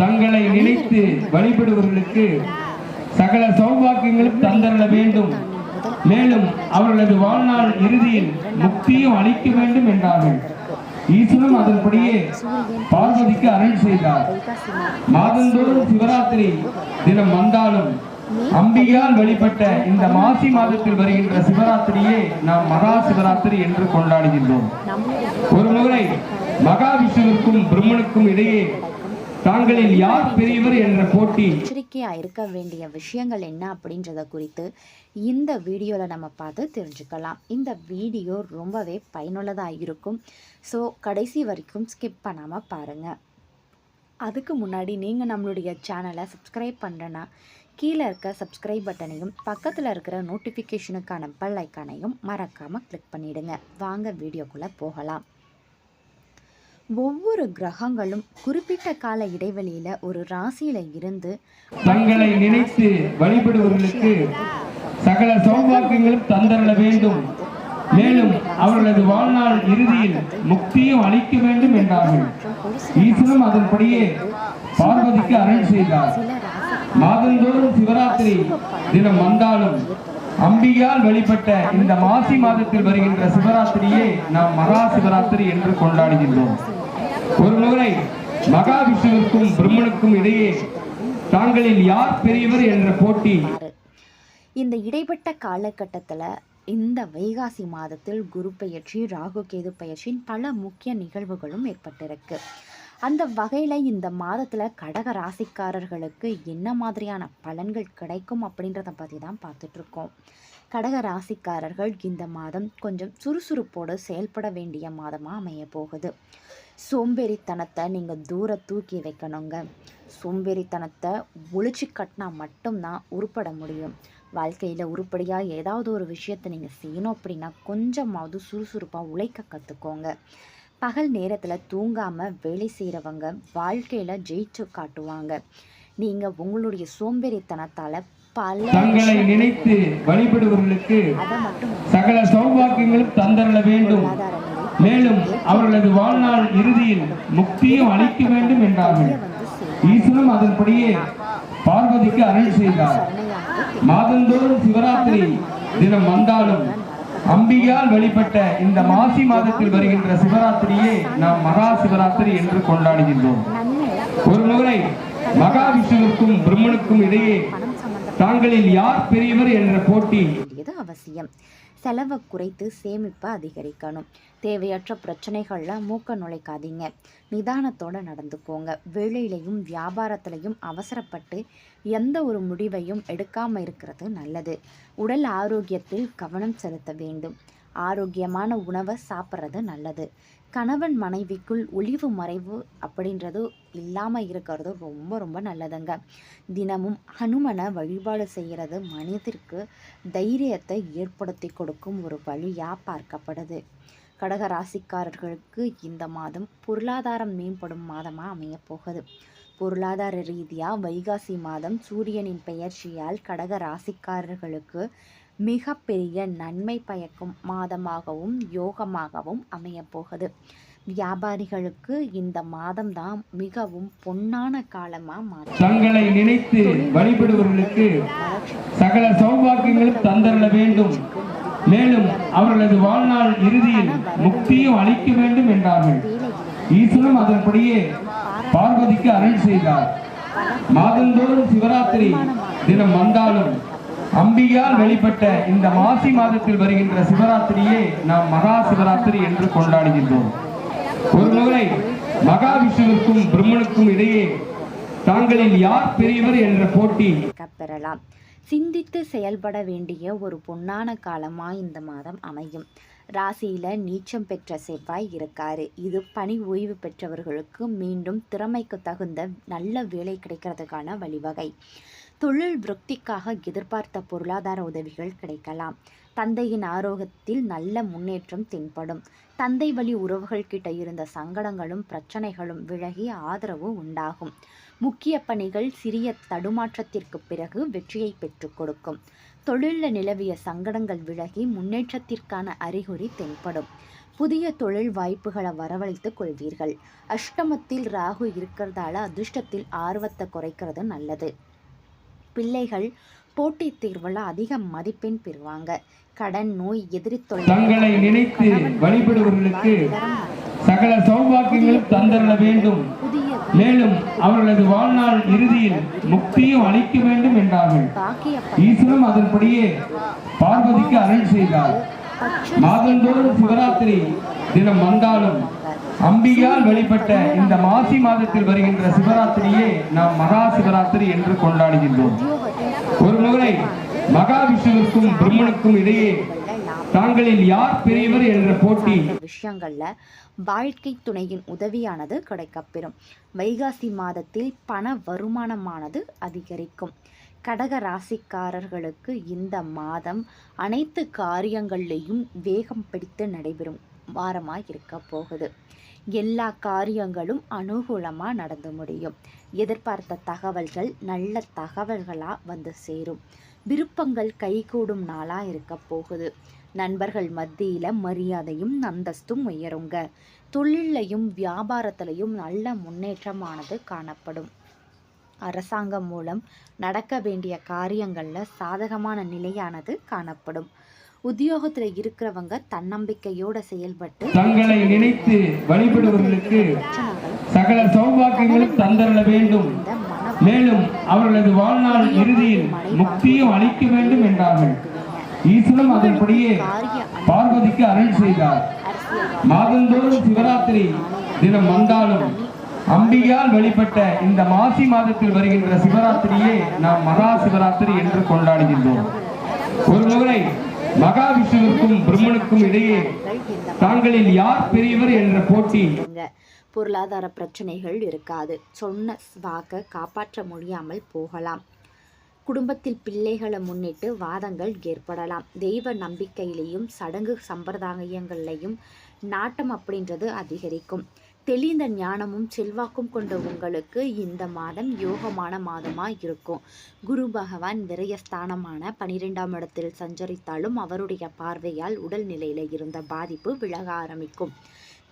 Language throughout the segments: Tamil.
தங்களை நினைத்து வழிபடுபவர்களுக்கு சகல சௌபாக்கியங்களும் தந்தரல வேண்டும். மேலும் அவர்களது வாழ்நாள் இறுதியில் முக்தியும் அளிக்க வேண்டும் என்றார்கள். ஈஸ்வரன் அதன்படியே பார்வதிக்கு அருள் செய்தார். மாதந்தோறும் சிவராத்திரி தினம் வந்தாலும் அம்பியால் வழிபட்ட இந்த மாசி மாதத்தில் வருகின்ற சிவராத்திரியே நாம் மகா சிவராத்திரி என்று கொண்டாடுகின்றோம். ஒரு முறை மகாவிஷ்ணுவிற்கும் பிரம்மனுக்கும் இடையே தாங்களில் யார் பெரியவர் என்ற போட்டி? எச்சரிக்கையாக இருக்க வேண்டிய விஷயங்கள் என்ன அப்படின்றத குறித்து இந்த வீடியோவில் நம்ம பார்த்து தெரிஞ்சுக்கலாம். இந்த வீடியோ ரொம்பவே பயனுள்ளதாக இருக்கும். ஸோ கடைசி வரைக்கும் ஸ்கிப் பண்ணாமல் பாருங்கள் அதுக்கு முன்னாடி நீங்கள் நம்மளுடைய சேனலை சப்ஸ்கிரைப் பண்ணுறேன்னா கீழே இருக்க சப்ஸ்கிரைப் பட்டனையும் பக்கத்தில் இருக்கிற நோட்டிஃபிகேஷனுக்கான பெல் ஐக்கானையும் மறக்காமல் கிளிக் பண்ணிவிடுங்க வாங்க வீடியோக்குள்ளே போகலாம். ஒவ்வொரு கிரகங்களும் குறிப்பிட்ட கால இடைவெளியில் ஒரு ராசியில் இருந்து தங்களை நினைத்து வழிபடுவர்களுக்கு சகல சௌபாக்கியங்களும் தந்தரல வேண்டும். மேலும் அவர்களது வாழ்நாள் இறுதியில் முக்தியும் அளிக்க வேண்டும் என்றார்கள். ஈஸ்வரன் அதன்படியே பார்வதிக்கு அருள் செய்தார். மாதந்தோறும் சிவராத்திரி தினம் வந்தாலும் அம்பியால் வழிபட்ட இந்த மாசி மாதத்தில் வருகின்ற சிவராத்திரியே நாம் மகா சிவராத்திரி என்று கொண்டாடுகின்றோம். ஒருமுறை மகாவிஷ்ணுவிற்கும் பிரம்மனுக்கும் இடையே தாங்களில் யார் பெரியவர் என்ற போட்டி? இந்த இடைப்பட்ட காலகட்டத்தில் இந்த வைகாசி மாதத்தில் குரு பெயர்ச்சி ராகு கேது பெயர்ச்சியின் பல முக்கிய நிகழ்வுகளும் ஏற்பட்டிருக்கு. அந்த வகையில் இந்த மாதத்தில் கடக ராசிக்காரர்களுக்கு என்ன மாதிரியான பலன்கள் கிடைக்கும் அப்படின்றத பற்றி தான் பார்த்துட்ருக்கோம் கடக ராசிக்காரர்கள் இந்த மாதம் கொஞ்சம் சுறுசுறுப்போடு செயல்பட வேண்டிய மாதமாக அமைய போகுது. சோம்பேறித்தனத்தை நீங்கள் தூர தூக்கி வைக்கணுங்க. சோம்பேறித்தனத்தை ஒழிச்சு கட்டினா மட்டும்தான் உருப்பட முடியும். வாழ்க்கையில் உருப்படியாக ஏதாவது ஒரு விஷயத்தை நீங்கள் செய்யணும் அப்படின்னா கொஞ்சமாவது சுறுசுறுப்பாக உழைக்க கற்றுக்கோங்க பகல் நேரத்தில் தூங்காமல் வேலை செய்கிறவங்க வாழ்க்கையில் ஜெயிச்சு காட்டுவாங்க. நீங்கள் உங்களுடைய சோம்பேறித்தனத்தால் பல தங்களை நினைத்து மட்டும் சகல சௌபாக்கியங்களும் தந்தரல வேண்டும். மேலும் அவர்களது வாழ்நாள் இறுதியில் முக்தியும் அளிக்க வேண்டும் என்றார்கள். வந்து அதன்படியே பார்வதிக்கு அருள் செய்தார். மாதந்தோறும் சிவராத்திரி தினம் வந்தாலும் அம்பியால் வழிபட்ட இந்த மாசி மாதத்தில் வருகின்ற சிவராத்திரியே நாம் மகா சிவராத்திரி என்று கொண்டாடுகின்றோம். ஒரு முறை மகாவிஷ்ணுவுக்கும் பிரம்மனுக்கும் இடையே தாங்களில் யார் பெரியவர் என்ற போட்டி? அவசியம். செலவை குறைத்து சேமிப்பை அதிகரிக்கணும். தேவையற்ற பிரச்சனைகளில் மூக்க நுழைக்காதீங்க. நிதானத்தோடு நடந்துக்கோங்க. வேலையிலையும் வியாபாரத்திலையும் அவசரப்பட்டு எந்த ஒரு முடிவையும் எடுக்காமல் இருக்கிறது நல்லது. உடல் ஆரோக்கியத்தில் கவனம் செலுத்த வேண்டும். ஆரோக்கியமான உணவை சாப்பிட்றது நல்லது. கணவன் மனைவிக்குள் ஒளிவு மறைவு அப்படின்றது இல்லாமல் இருக்கிறது ரொம்ப ரொம்ப நல்லதுங்க. தினமும் ஹனுமனை வழிபாடு செய்கிறது மனிதருக்கு தைரியத்தை ஏற்படுத்தி கொடுக்கும் ஒரு வழியாக பார்க்கப்படுது. கடக ராசிக்காரர்களுக்கு இந்த மாதம் பொருளாதாரம் மேம்படும் மாதமாக அமையப் போகுது. பொருளாதார ரீதியாக வைகாசி மாதம் சூரியனின் பெயர்ச்சியால் கடக ராசிக்காரர்களுக்கு மிகப்பெரிய நன்மை பயக்கும் மாதமாகவும் யோகமாகவும் அமையப்போகுது. வியாபாரிகளுக்கு இந்த மாதம்தான் மிகவும் பொன்னான காலமாக மாறும். தங்களை நினைத்து வழிபடுபவர்களுக்கு சகல சௌபாக்கியங்களும் தந்தரல வேண்டும். மேலும் அவர்களது வாழ்நாள் இறுதியில் முக்தியும் அளிக்க வேண்டும் என்றார்கள். ஈஸ்வரன் அதன்படியே பார்வதிக்கு அருள் செய்தார். மாதந்தோறும் சிவராத்திரி தினம் வந்தாலும் அம்பியால் வெளிப்பட்ட இந்த மாசி மாதத்தில் வருகின்ற சிவராத்திரியே நாம் மகா சிவராத்திரி என்று கொண்டாடுகின்றோம். ஒருமுறை மகாவிஷ்ணுவிற்கும் பிரம்மனுக்கும் இடையே தாங்களில் யார் பெரியவர் என்ற போட்டி? பெறலாம். சிந்தித்து செயல்பட வேண்டிய ஒரு பொன்னான காலமாக இந்த மாதம் அமையும். ராசியில் நீச்சம் பெற்ற செவ்வாய் இருக்காரு. இது பணி ஓய்வு பெற்றவர்களுக்கு மீண்டும் திறமைக்கு தகுந்த நல்ல வேலை கிடைக்கிறதுக்கான வழிவகை. தொழில் விருத்திக்காக எதிர்பார்த்த பொருளாதார உதவிகள் கிடைக்கலாம். தந்தையின் ஆரோக்கியத்தில் நல்ல முன்னேற்றம் தென்படும். தந்தை வழி உறவுகள் கிட்ட இருந்த சங்கடங்களும் பிரச்சனைகளும் விலகி ஆதரவு உண்டாகும். முக்கிய பணிகள் சிறிய தடுமாற்றத்திற்கு பிறகு வெற்றியை பெற்றுக் கொடுக்கும். தொழிலில் நிலவிய சங்கடங்கள் விலகி முன்னேற்றத்திற்கான அறிகுறி தென்படும். புதிய தொழில் வாய்ப்புகளை வரவழைத்துக் கொள்வீர்கள். அஷ்டமத்தில் ராகு இருக்கிறதால அதிர்ஷ்டத்தில் ஆர்வத்தை குறைக்கிறது நல்லது. பிள்ளைகள் போட்டித் தேர்வில் அதிக மதிப்பெண் பெறுவாங்க. கடன் நோய் எதிரி தங்களை நினைத்து வழிபடுபவர்களுக்கு சகல சௌபாக்கியங்களும் தந்தரல வேண்டும். மேலும் அவர்களது வாழ்நாள் இறுதியில் முக்தியும் அளிக்க வேண்டும் என்றார்கள். ஈஸ்வரன் அதன்படியே பார்வதிக்கு அருள் செய்தார். மாதந்தோறும் சிவராத்திரி தினம் வந்தாலும் அம்பியால் வெளிப்பட்ட இந்த மாசி மாதத்தில் வருகின்ற சிவராத்திரியே நாம் மகா சிவராத்திரி என்று கொண்டாடுகின்றோம். ஒரு முறை மகாவிஷ்ணுவுக்கும் பிரம்மனுக்கும் இடையே தாங்களில் யார் பெரியவர் என்ற போட்டி? விஷயங்கள்ல வாழ்க்கை துணையின் உதவியானது கிடைக்கப்பெறும். வைகாசி மாதத்தில் பண வருமானமானது அதிகரிக்கும். கடக ராசிக்காரர்களுக்கு இந்த மாதம் அனைத்து காரியங்கள்லேயும் வேகம் பிடித்து நடைபெறும் வாரமாக இருக்க போகுது. எல்லா காரியங்களும் அனுகூலமாக நடந்து முடியும். எதிர்பார்த்த தகவல்கள் நல்ல தகவல்களாக வந்து சேரும். விருப்பங்கள் கைகூடும் நாளாக இருக்க போகுது. நண்பர்கள் மத்தியில் மரியாதையும் அந்தஸ்தும் உயருங்க. தொழிலையும் வியாபாரத்திலையும் நல்ல முன்னேற்றமானது காணப்படும். அரசாங்கம் மூலம் நடக்க வேண்டிய காரியங்களில் சாதகமான நிலையானது காணப்படும். உத்தியோகத்தில் இருக்கிறவங்க தன்னம்பிக்கையோடு செயல்பட்டு தங்களை நினைத்து வழிபடுபவர்களுக்கு பிரச்சனைகள் சகல சௌபாக்கியங்களும் தந்தரல வேண்டும். மேலும் அவர்களது வாழ்நாள் இறுதியில் முக்தியும் அளிக்க வேண்டும் என்றார்கள். ஈஸ்வரன் அதன்படியே பார்வதிக்கு அருள் செய்தார். மாதந்தோறும் சிவராத்திரி தினம் வந்தாலும் அம்பியால் வெளிப்பட்ட இந்த மாசி மாதத்தில் வருகின்ற சிவராத்திரியே நாம் மகா சிவராத்திரி என்று கொண்டாடுகின்றோம். ஒரு முறை மகாவிஷ்ணுவிற்கும் பிரம்மனுக்கும் இடையே தாங்களில் யார் பெரியவர் என்ற போட்டி? பொருளாதார பிரச்சனைகள் இருக்காது. சொன்ன வாக்க காப்பாற்ற முடியாமல் போகலாம். குடும்பத்தில் பிள்ளைகளை முன்னிட்டு வாதங்கள் ஏற்படலாம். தெய்வ நம்பிக்கையிலையும் சடங்கு சம்பிரதாயங்கள்லையும் நாட்டம் அப்படின்றது அதிகரிக்கும். தெளிந்த ஞானமும் செல்வாக்கும் கொண்ட உங்களுக்கு இந்த மாதம் யோகமான மாதமாக இருக்கும். குரு பகவான் விரயஸ்தானமான பனிரெண்டாம் இடத்தில் சஞ்சரித்தாலும் அவருடைய பார்வையால் உடல்நிலையில் இருந்த பாதிப்பு விலக ஆரம்பிக்கும்.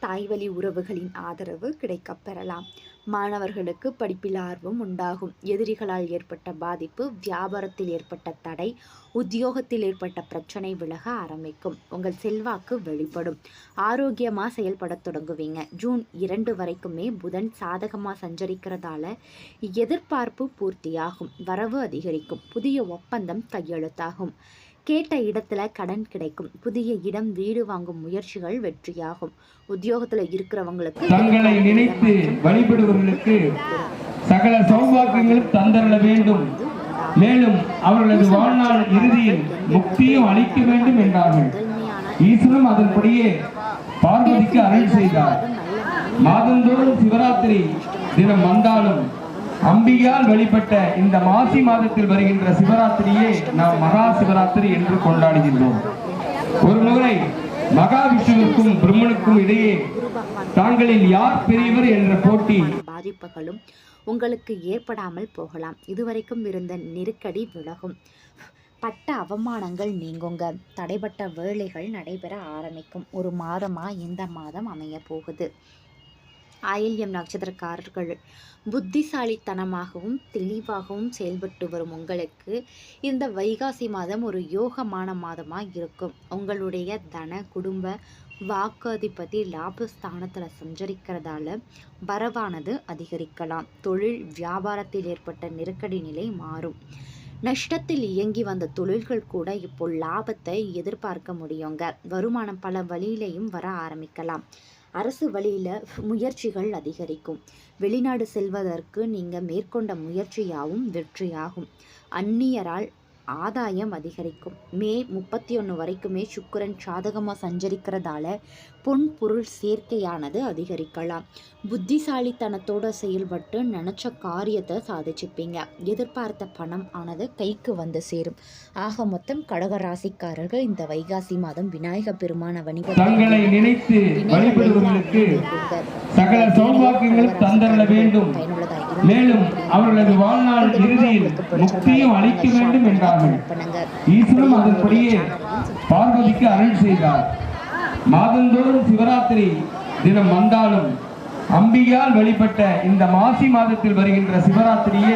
தாய்வழி உறவுகளின் ஆதரவு கிடைக்கப் பெறலாம். மாணவர்களுக்கு படிப்பில் ஆர்வம் உண்டாகும். எதிரிகளால் ஏற்பட்ட பாதிப்பு வியாபாரத்தில் ஏற்பட்ட தடை உத்தியோகத்தில் ஏற்பட்ட பிரச்சனை விலக ஆரம்பிக்கும். உங்கள் செல்வாக்கு வெளிப்படும். ஆரோக்கியமாக செயல்படத் தொடங்குவீங்க. ஜூன் இரண்டு வரைக்குமே புதன் சாதகமாக சஞ்சரிக்கிறதால எதிர்பார்ப்பு பூர்த்தியாகும். வரவு அதிகரிக்கும். புதிய ஒப்பந்தம் கையெழுத்தாகும். கேட்ட இடத்துல கடன் கிடைக்கும். புதிய இடம் வீடு வாங்கும் முயற்சிகள் வெற்றியாகும். உத்தியோகத்துல இருக்கிறவங்களுக்கு தங்களை நினைத்து வழிபடுபவர்களுக்கு சகல சௌபாக்கியங்களும் தந்தரல வேண்டும். மேலும் அவர்களது வாழ்நாள் இறுதியில் முக்தியும் அளிக்க வேண்டும் என்றார்கள். ஈஸ்வரன் அதன்படியே பார்வதிக்கு அருள் செய்தார். மாதந்தோறும் சிவராத்திரி தினம் வந்தாலும் அம்பியால் வெளிப்பட்ட இந்த மாசி மாதத்தில் வருகின்ற சிவராத்திரியே நாம் மகா சிவராத்திரி என்று கொண்டாடுகின்றோம். ஒரு முறை மகாவிஷ்ணுவுக்கும் பிரம்மனுக்கும் இடையே தாங்களில் யார் பெரியவர் என்ற போட்டி பாதிப்புகளும் உங்களுக்கு ஏற்படாமல் போகலாம். இதுவரைக்கும் இருந்த நெருக்கடி விலகும். பட்ட அவமானங்கள் நீங்குங்க. தடைப்பட்ட வேலைகள் நடைபெற ஆரம்பிக்கும். ஒரு மாதமா இந்த மாதம் அமைய போகுது ஆயில்யம் நட்சத்திரக்காரர்கள். புத்திசாலித்தனமாகவும் தெளிவாகவும் செயல்பட்டு வரும் உங்களுக்கு இந்த வைகாசி மாதம் ஒரு யோகமான மாதமாக இருக்கும். உங்களுடைய தன குடும்ப வாக்கு லாபஸ்தானத்தில் சஞ்சரிக்கிறதால வரவானது அதிகரிக்கலாம். தொழில் வியாபாரத்தில் ஏற்பட்ட நெருக்கடி நிலை மாறும். நஷ்டத்தில் இயங்கி வந்த தொழில்கள் கூட இப்போ லாபத்தை எதிர்பார்க்க முடியுங்க. வருமானம் பல வழியிலையும் வர ஆரம்பிக்கலாம். அரசு வழியில் முயற்சிகள் அதிகரிக்கும். வெளிநாடு செல்வதற்கு நீங்கள் மேற்கொண்ட முயற்சியாகவும் வெற்றியாகும். அந்நியரால் ஆதாயம் அதிகரிக்கும். மே முப்பத்தி ஒன்று வரைக்குமே சுக்கிரன் சாதகமாக சஞ்சரிக்கிறதால பொன் பொருள் சேர்க்கையானது அதிகரிக்கலாம். புத்திசாலித்தனத்தோட செயல்பட்டு நினச்ச காரியத்தை சாதிச்சுப்பீங்க. எதிர்பார்த்த பணம் ஆனது கைக்கு வந்து சேரும். ஆக மொத்தம் கடக ராசிக்காரர்கள் இந்த வைகாசி மாதம் விநாயக பெருமான வணிக தங்களை நினைத்து வழிபடுபவர்களுக்கு சகல சௌபாக்கியங்களும் தந்தரல வேண்டும். மேலும் அவர்களது வாழ்நாள் இறுதியில் முக்தியும் அளிக்க வேண்டும் என்றார்கள். ஈஸ்வரன் அதன்படியே பார்வதிக்கு அருள் செய்தார். மாதந்தோறும் சிவராத்திரி தினம் வந்தாலும் அம்பியால் வழிபட்ட இந்த மாசி மாதத்தில் வருகின்ற சிவராத்திரியே